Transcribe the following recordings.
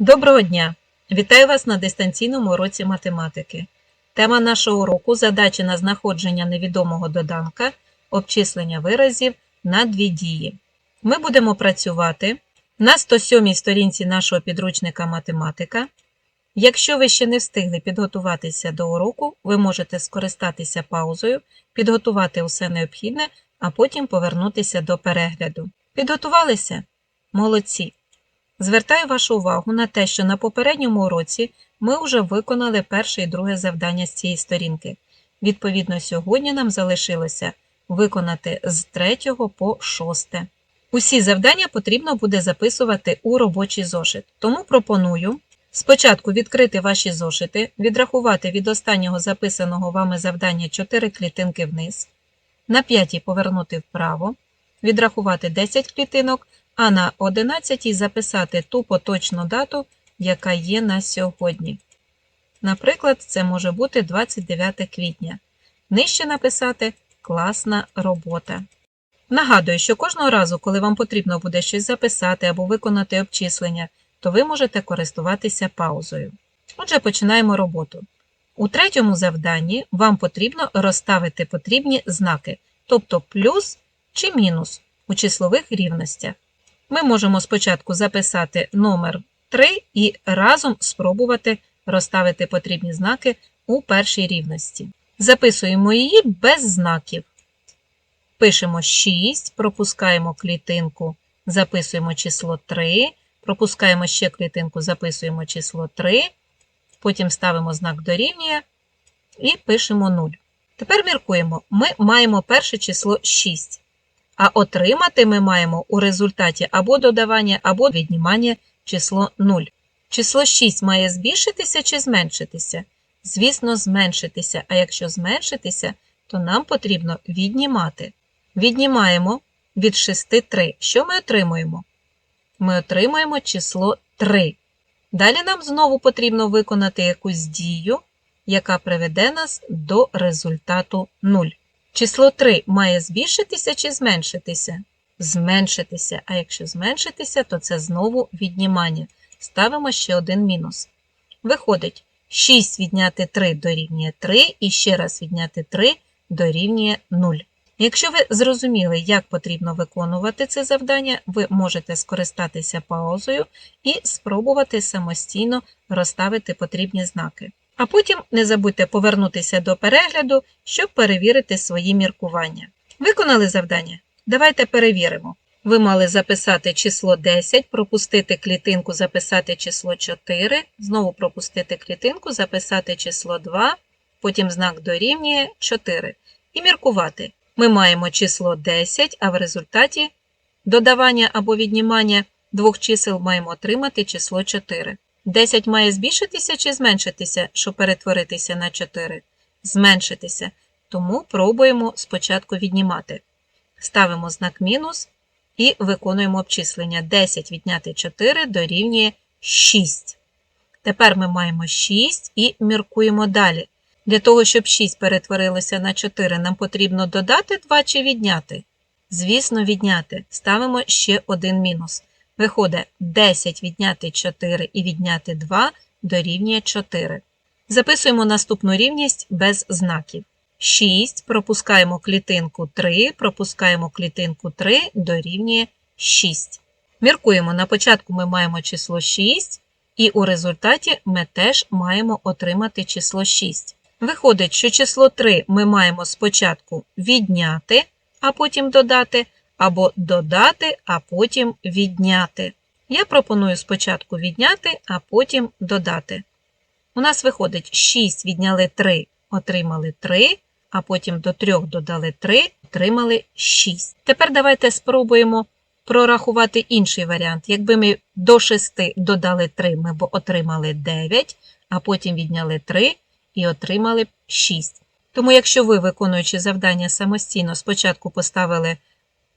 Доброго дня! Вітаю вас на дистанційному уроці математики. Тема нашого уроку задачі на знаходження невідомого доданка, обчислення виразів на дві дії. Ми будемо працювати на 107 сторінці нашого підручника математика. Якщо ви ще не встигли підготуватися до уроку, ви можете скористатися паузою, підготувати усе необхідне, а потім повернутися до перегляду. Підготувалися? Молодці! Звертаю вашу увагу на те, що на попередньому уроці ми вже виконали перше і друге завдання з цієї сторінки. Відповідно, сьогодні нам залишилося виконати з 3 по 6. Усі завдання потрібно буде записувати у робочий зошит. Тому пропоную спочатку відкрити ваші зошити, відрахувати від останнього записаного вами завдання 4 клітинки вниз, на 5 повернути вправо, відрахувати 10 клітинок а на 11 записати ту поточну дату, яка є на сьогодні. Наприклад, це може бути 29 квітня. Нижче написати класна робота. Нагадую, що кожного разу, коли вам потрібно буде щось записати або виконати обчислення, то ви можете користуватися паузою. Отже, починаємо роботу. У третьому завданні вам потрібно розставити потрібні знаки, тобто плюс чи мінус у числових рівностях. Ми можемо спочатку записати номер 3 і разом спробувати розставити потрібні знаки у першій рівності. Записуємо її без знаків. Пишемо 6, пропускаємо клітинку, записуємо число 3, пропускаємо ще клітинку, записуємо число 3, потім ставимо знак дорівнює і пишемо 0. Тепер міркуємо, ми маємо перше число 6. А отримати ми маємо у результаті або додавання, або віднімання число 0. Число 6 має збільшитися чи зменшитися? Звісно, зменшитися. А якщо зменшитися, то нам потрібно віднімати. Віднімаємо від 6 3. Що ми отримуємо? Ми отримуємо число 3. Далі нам знову потрібно виконати якусь дію, яка приведе нас до результату 0. Число 3 має збільшитися чи зменшитися? Зменшитися. А якщо зменшитися, то це знову віднімання. Ставимо ще один мінус. Виходить, 6 відняти 3 дорівнює 3 і ще раз відняти 3 дорівнює 0. Якщо ви зрозуміли, як потрібно виконувати це завдання, ви можете скористатися паузою і спробувати самостійно розставити потрібні знаки. А потім не забудьте повернутися до перегляду, щоб перевірити свої міркування. Виконали завдання? Давайте перевіримо. Ви мали записати число 10, пропустити клітинку, записати число 4, знову пропустити клітинку, записати число 2, потім знак дорівнює 4. І міркувати. Ми маємо число 10, а в результаті додавання або віднімання двох чисел маємо отримати число 4. 10 має збільшитися чи зменшитися, щоб перетворитися на 4? Зменшитися. Тому пробуємо спочатку віднімати. Ставимо знак мінус і виконуємо обчислення. 10 відняти 4 дорівнює 6. Тепер ми маємо 6 і міркуємо далі. Для того, щоб 6 перетворилося на 4, нам потрібно додати 2 чи відняти? Звісно, відняти. Ставимо ще один мінус. Виходить 10 відняти 4 і відняти 2 дорівнює 4. Записуємо наступну рівність без знаків. 6, пропускаємо клітинку 3, пропускаємо клітинку 3 дорівнює 6. Міркуємо, на початку ми маємо число 6, і у результаті ми теж маємо отримати число 6. Виходить, що число 3 ми маємо спочатку відняти, а потім додати або додати, а потім відняти. Я пропоную спочатку відняти, а потім додати. У нас виходить 6 відняли 3, отримали 3, а потім до 3 додали 3, отримали 6. Тепер давайте спробуємо прорахувати інший варіант. Якби ми до 6 додали 3, ми б отримали 9, а потім відняли 3 і отримали 6. Тому, якщо ви, виконуючи завдання самостійно, спочатку поставили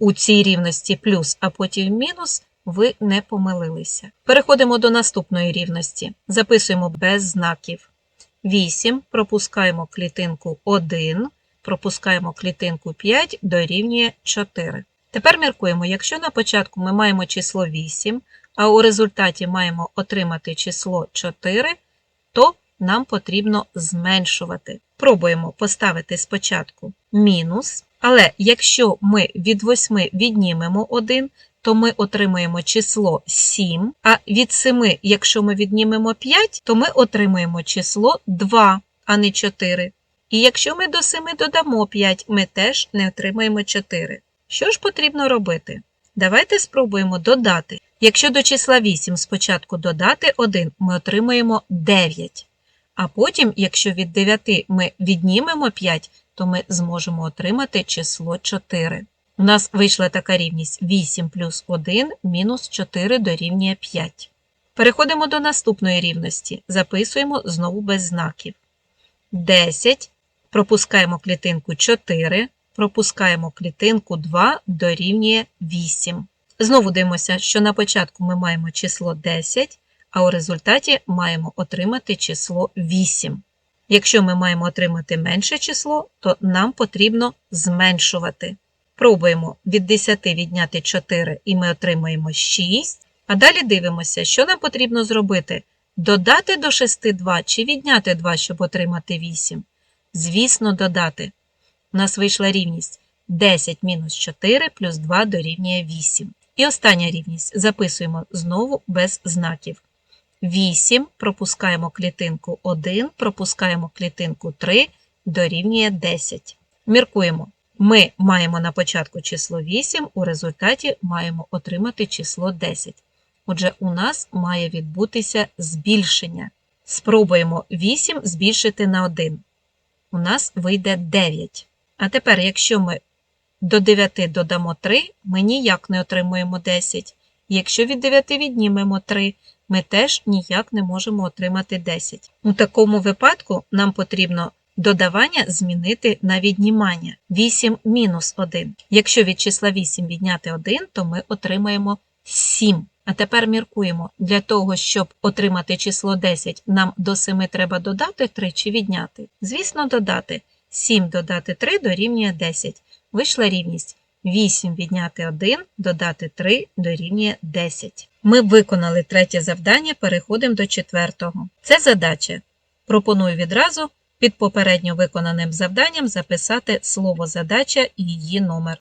у цій рівності плюс, а потім мінус, ви не помилилися. Переходимо до наступної рівності. Записуємо без знаків. 8, пропускаємо клітинку 1, пропускаємо клітинку 5, дорівнює 4. Тепер міркуємо, якщо на початку ми маємо число 8, а у результаті маємо отримати число 4, то нам потрібно зменшувати. Пробуємо поставити спочатку мінус, але якщо ми від 8 віднімемо 1, то ми отримаємо число 7, а від 7, якщо ми віднімемо 5, то ми отримаємо число 2, а не 4. І якщо ми до 7 додамо 5, ми теж не отримаємо 4. Що ж потрібно робити? Давайте спробуємо додати. Якщо до числа 8 спочатку додати 1, ми отримаємо 9. А потім, якщо від 9 ми віднімемо 5, то ми зможемо отримати число 4. У нас вийшла така рівність 8 плюс 1 мінус 4 дорівнює 5. Переходимо до наступної рівності. Записуємо знову без знаків. 10. Пропускаємо клітинку 4, пропускаємо клітинку 2 дорівнює 8. Знову дивимося, що на початку ми маємо число 10, а у результаті маємо отримати число 8. Якщо ми маємо отримати менше число, то нам потрібно зменшувати. Пробуємо від 10 відняти 4 і ми отримаємо 6. А далі дивимося, що нам потрібно зробити: додати до 6 2 чи відняти 2, щоб отримати 8. Звісно, додати. У нас вийшла рівність 10 мінус 4 плюс 2 дорівнює 8. І остання рівність записуємо знову без знаків. 8 пропускаємо клітинку 1, пропускаємо клітинку 3, дорівнює 10. Міркуємо. Ми маємо на початку число 8, у результаті маємо отримати число 10. Отже, у нас має відбутися збільшення. Спробуємо 8 збільшити на 1. У нас вийде 9. А тепер, якщо ми до 9 додамо 3, ми ніяк не отримуємо 10. Якщо від 9 віднімемо 3, ми теж ніяк не можемо отримати 10. У такому випадку нам потрібно додавання змінити на віднімання 8 мінус 1. Якщо від числа 8 відняти 1, то ми отримаємо 7. А тепер міркуємо, для того, щоб отримати число 10, нам до 7 треба додати 3 чи відняти. Звісно, додати. 7 додати 3 дорівнює 10. Вийшла рівність 8 відняти 1, додати 3 дорівнює 10. Ми виконали третє завдання, переходимо до четвертого. Це задача. Пропоную відразу під попередньо виконаним завданням записати слово задача і її номер.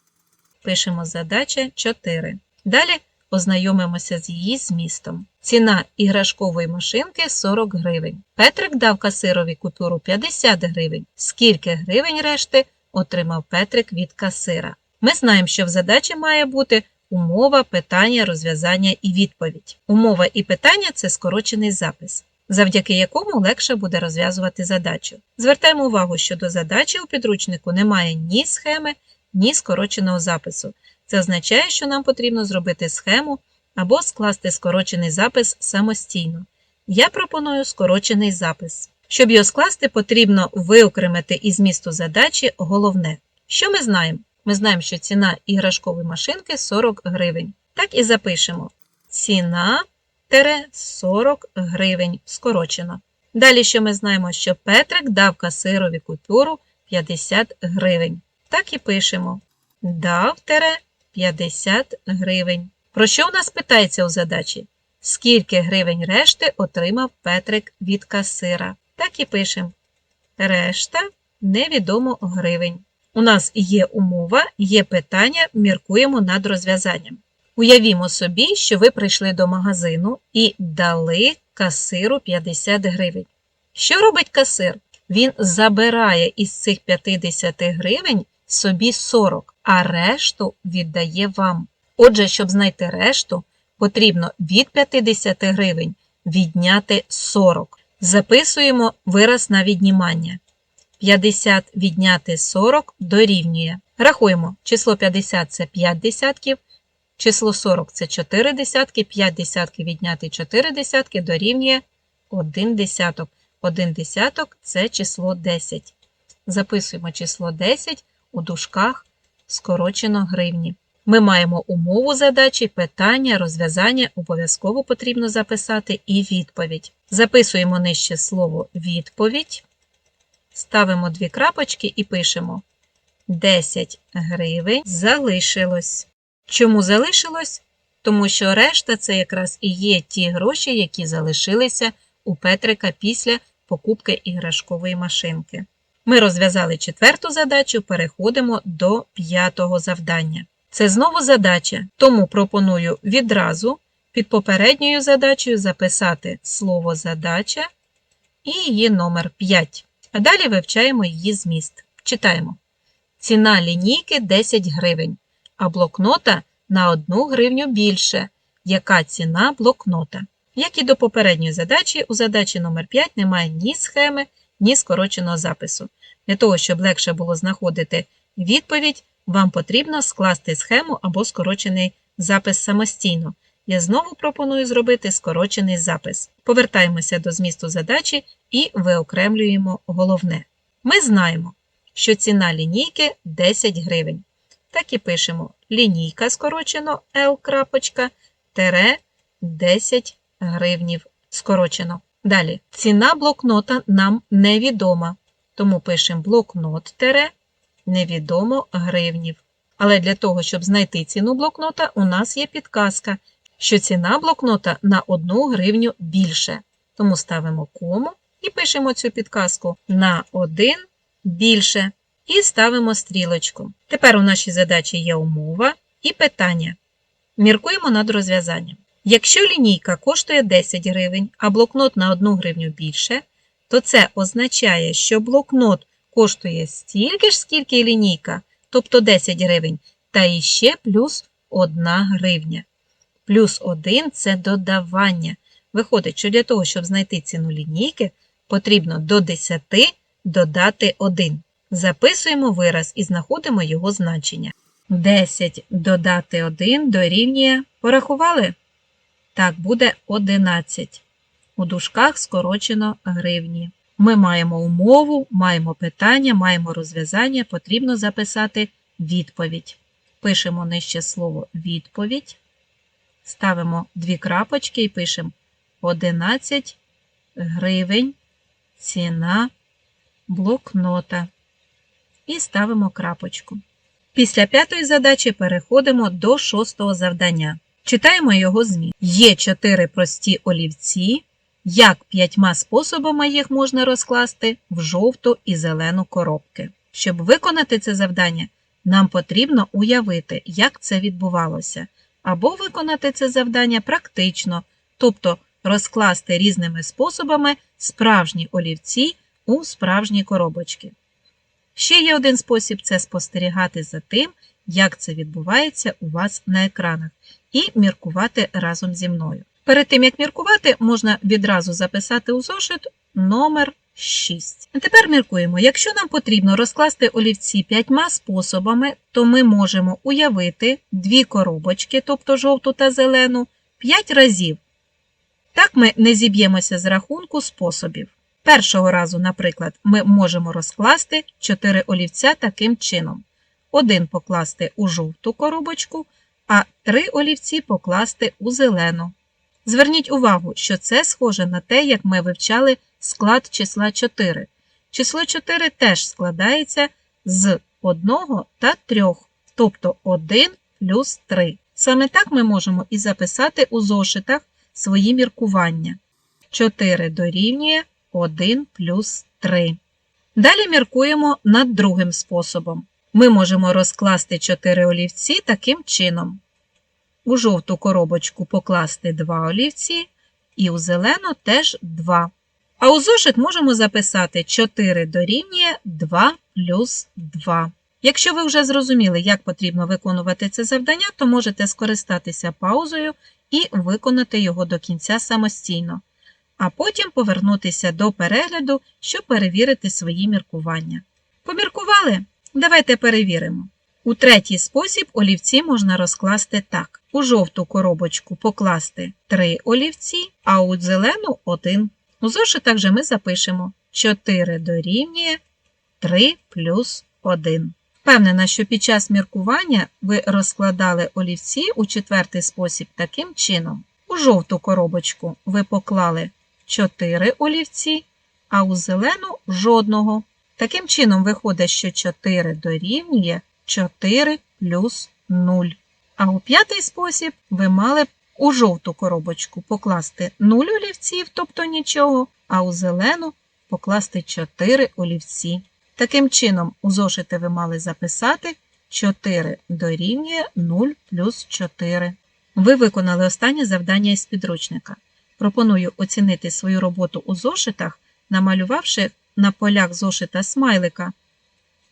Пишемо задача 4. Далі ознайомимося з її змістом. Ціна іграшкової машинки 40 гривень. Петрик дав касирові купюру 50 гривень. Скільки гривень решти отримав Петрик від касира? Ми знаємо, що в задачі має бути умова, питання, розв'язання і відповідь. Умова і питання це скорочений запис, завдяки якому легше буде розв'язувати задачу. Звертаємо увагу, що до задачі у підручнику немає ні схеми, ні скороченого запису. Це означає, що нам потрібно зробити схему або скласти скорочений запис самостійно. Я пропоную скорочений запис. Щоб його скласти, потрібно виокремити із місту задачі головне. Що ми знаємо? Ми знаємо, що ціна іграшкової машинки 40 гривень. Так і запишемо. Ціна 40 гривень скорочено. Далі що ми знаємо, що Петрик дав касирові купюру 50 гривень. Так і пишемо. Дав 50 гривень. Про що у нас питається у задачі? Скільки гривень решти отримав Петрик від касира? Так і пишемо. Решта невідомо гривень. У нас є умова, є питання, міркуємо над розв'язанням. Уявімо собі, що ви прийшли до магазину і дали касиру 50 гривень. Що робить касир? Він забирає із цих 50 гривень собі 40, а решту віддає вам. Отже, щоб знайти решту, потрібно від 50 гривень відняти 40. Записуємо вираз на віднімання. 50 відняти 40 дорівнює. Рахуємо, число 50 це 5 десятків, число 40 це 4 десятки, 5 десятків відняти 4 десятки дорівнює 1 десяток. 1 десяток це число 10. Записуємо число 10 у дужках скорочено гривні. Ми маємо умову задачі, питання, розв'язання, обов'язково потрібно записати і відповідь. Записуємо нижче слово відповідь, ставимо дві крапочки і пишемо 10 гривень залишилось. Чому залишилось? тому що решта це якраз і є ті гроші, які залишилися у Петрика після покупки іграшкової машинки. Ми розв'язали четверту задачу, переходимо до п'ятого завдання. Це знову задача, тому пропоную відразу під попередньою задачею записати слово задача і її номер 5. А далі вивчаємо її зміст. Читаємо. Ціна лінійки 10 гривень, а блокнота на 1 гривню більше. Яка ціна блокнота? Як і до попередньої задачі, у задачі номер 5 немає ні схеми, ні скороченого запису. Для того, щоб легше було знаходити відповідь, вам потрібно скласти схему або скорочений запис самостійно. Я знову пропоную зробити скорочений запис. Повертаємося до змісту задачі і виокремлюємо головне. Ми знаємо, що ціна лінійки 10 гривень. Так і пишемо лінійка скорочено L крапочка, тере 10 гривнів скорочено. Далі, ціна блокнота нам невідома, тому пишемо блокнот тере невідомо гривнів. Але для того, щоб знайти ціну блокнота, у нас є підказка, що ціна блокнота на 1 гривню більше. Тому ставимо кому і пишемо цю підказку на 1 більше. І ставимо стрілочку. Тепер у нашій задачі є умова і питання. Міркуємо над розв'язанням. Якщо лінійка коштує 10 гривень, а блокнот на 1 гривню більше, то це означає, що блокнот коштує стільки ж, скільки і лінійка, тобто 10 гривень, та іще плюс 1 гривня. Плюс 1 це додавання. Виходить, що для того, щоб знайти ціну лінійки, потрібно до 10 додати 1. Записуємо вираз і знаходимо його значення. 10 додати 1 дорівнює. Порахували? Так, буде 11. У дужках скорочено гривні. Ми маємо умову, маємо питання, маємо розв'язання, потрібно записати відповідь. Пишемо нижче слово відповідь. Ставимо дві крапочки і пишемо 11 гривень ціна блокнота. І ставимо крапочку. Після п'ятої задачі переходимо до шостого завдання. Читаємо його зміст. Є чотири прості олівці. Як п'ятьма способами їх можна розкласти в жовту і зелену коробки. Щоб виконати це завдання, нам потрібно уявити, як це відбувалося, або виконати це завдання практично, тобто розкласти різними способами справжні олівці у справжні коробочки. Ще є один спосіб це спостерігати за тим, як це відбувається у вас на екранах, і міркувати разом зі мною. Перед тим, як міркувати, можна відразу записати у зошит номер 6. А тепер міркуємо. Якщо нам потрібно розкласти олівці п'ятьма способами, то ми можемо уявити дві коробочки, тобто жовту та зелену, 5 разів. Так ми не зіб'ємося з рахунку способів. Першого разу, наприклад, ми можемо розкласти 4 олівця таким чином. Один покласти у жовту коробочку, а 3 олівці покласти у зелену. Зверніть увагу, що це схоже на те, як ми вивчали склад числа 4. Число 4 теж складається з 1 та 3, тобто 1 плюс 3. Саме так ми можемо і записати у зошитах свої міркування. 4 дорівнює 1 плюс 3. Далі міркуємо над другим способом. Ми можемо розкласти 4 олівці таким чином. У жовту коробочку покласти 2 олівці і у зелену теж 2. А у зошит можемо записати 4 дорівнює 2 плюс 2. Якщо ви вже зрозуміли, як потрібно виконувати це завдання, то можете скористатися паузою і виконати його до кінця самостійно, а потім повернутися до перегляду, щоб перевірити свої міркування. Поміркували? Давайте перевіримо. У третій спосіб олівці можна розкласти так: у жовту коробочку покласти 3 олівці, а у зелену 1. У зошитах же ми запишемо 4 дорівнює 3 плюс 1. Впевнена, що під час міркування ви розкладали олівці у четвертий спосіб таким чином. У жовту коробочку ви поклали 4 олівці, а у зелену жодного. Таким чином виходить, що 4 дорівнює 4 плюс 0. А у п'ятий спосіб ви мали у жовту коробочку покласти 0 олівців, тобто нічого, а у зелену покласти 4 олівці. Таким чином, у зошити ви мали записати 4 дорівнює 0 плюс 4. Ви виконали останнє завдання із підручника. Пропоную оцінити свою роботу у зошитах, намалювавши на полях зошита смайлика.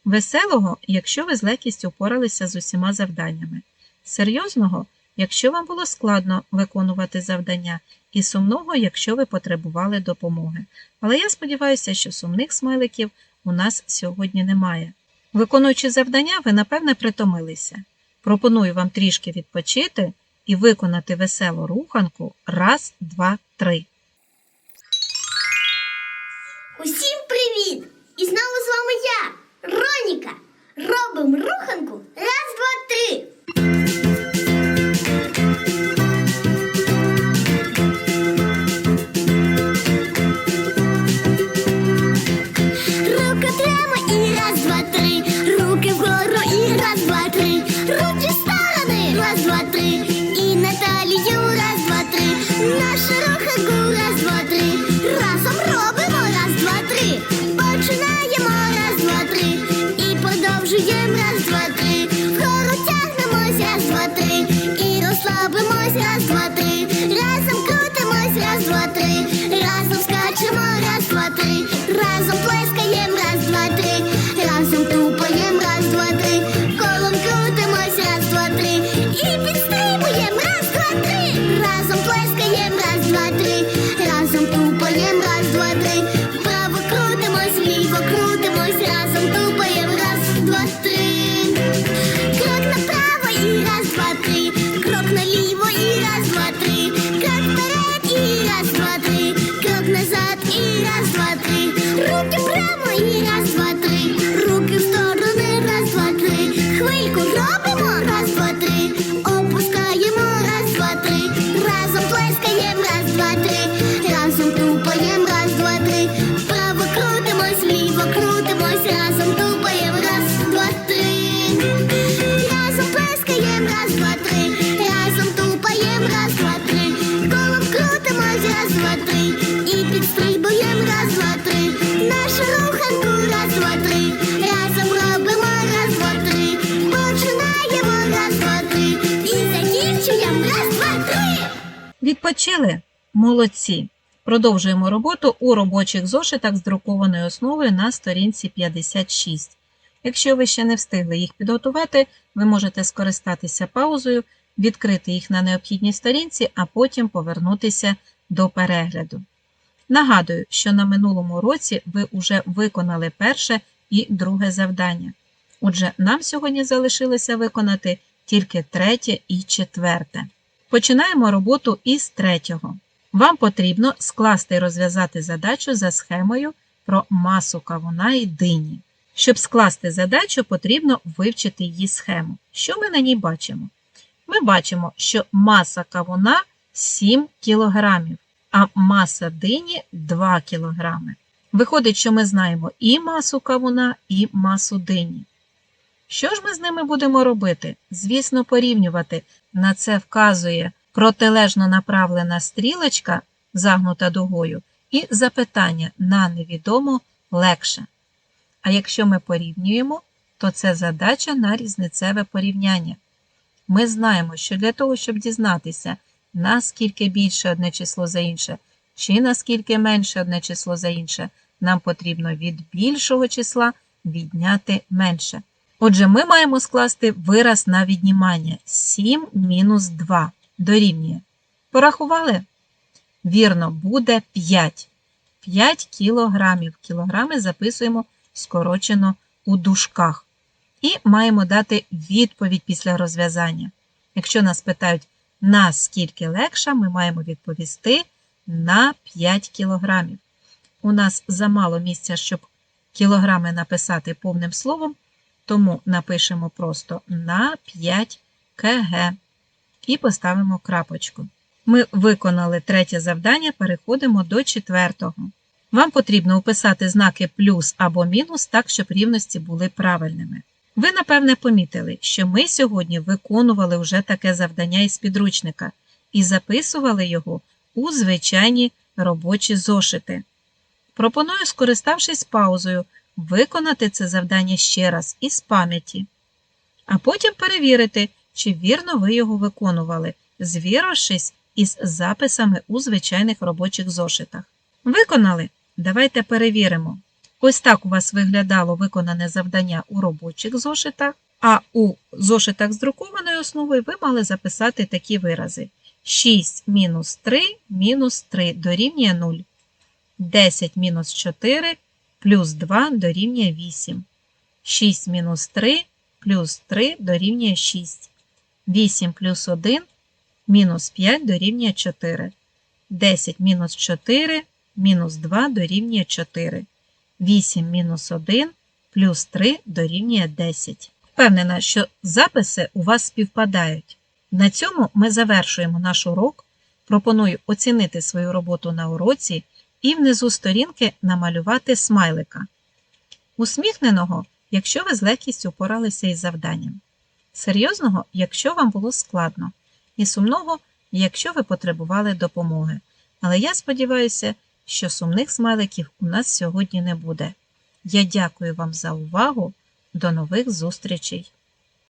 Веселого, якщо ви з легкістю впоралися з усіма завданнями. Серйозного, якщо вам було складно виконувати завдання, і сумного, якщо ви потребували допомоги. Але я сподіваюся, що сумних смайликів у нас сьогодні немає. Виконуючи завдання, ви напевне притомилися. Пропоную вам трішки відпочити і виконати веселу руханку раз, два, три. Усім привіт! І знову з вами я, Роніка. Робимо руханку раз, два, три. Відпочили? Молодці! Продовжуємо роботу у робочих зошитах з друкованою основою на сторінці 56. Якщо ви ще не встигли їх підготувати, ви можете скористатися паузою, відкрити їх на необхідній сторінці, а потім повернутися до перегляду. Нагадую, що на минулому році ви вже виконали перше і друге завдання. Отже, нам сьогодні залишилося виконати тільки третє і четверте. Починаємо роботу із третього. Вам потрібно скласти і розв'язати задачу за схемою про масу кавуна і дині. Щоб скласти задачу, потрібно вивчити її схему. Що ми на ній бачимо? Ми бачимо, що маса кавуна 7 кг, а маса дині 2 кг. Виходить, що ми знаємо і масу кавуна, і масу дині. Що ж ми з ними будемо робити? Звісно, порівнювати. На це вказує протилежно направлена стрілочка, загнута дугою, і запитання на невідомо легше. А якщо ми порівнюємо, то це задача на різницеве порівняння. Ми знаємо, що для того, щоб дізнатися, наскільки більше одне число за інше, чи наскільки менше одне число за інше, нам потрібно від більшого числа відняти менше. Отже, ми маємо скласти вираз на віднімання 7 мінус 2 дорівнює. Порахували? Вірно, буде 5. 5 кілограмів. Кілограми записуємо скорочено у дужках. І маємо дати відповідь після розв'язання. Якщо нас питають, наскільки легша, ми маємо відповісти на 5 кілограмів. У нас замало місця, щоб кілограми написати повним словом, тому напишемо просто на 5 кг і поставимо крапочку. Ми виконали третє завдання, переходимо до четвертого. Вам потрібно описати знаки плюс або мінус так, щоб рівності були правильними. Ви, напевне, помітили, що ми сьогодні виконували вже таке завдання із підручника і записували його у звичайні робочі зошити. Пропоную, скориставшись паузою, виконати це завдання ще раз із пам'яті, а потім перевірити, чи вірно ви його виконували, звірившись із записами у звичайних робочих зошитах. Виконали? Давайте перевіримо. Ось так у вас виглядало виконане завдання у робочих зошитах, а у зошитах з друкованою основою ви мали записати такі вирази: 6 мінус 3 мінус 3 дорівнює 0. 10 мінус 4 плюс 2 дорівнює 8. 6 мінус 3 плюс 3 дорівнює 6. 8 плюс 1 мінус 5 дорівнює 4. 10 мінус 4 мінус 2 дорівнює 4. 8 мінус 1 плюс 3 дорівнює 10. Впевнена, що записи у вас співпадають. На цьому ми завершуємо наш урок. Пропоную оцінити свою роботу на уроці і внизу сторінки намалювати смайлика. Усміхненого, якщо ви з легкістю впоралися із завданням. Серйозного, якщо вам було складно. І сумного, якщо ви потребували допомоги. Але я сподіваюся, що сумних смайликів у нас сьогодні не буде. Я дякую вам за увагу. До нових зустрічей!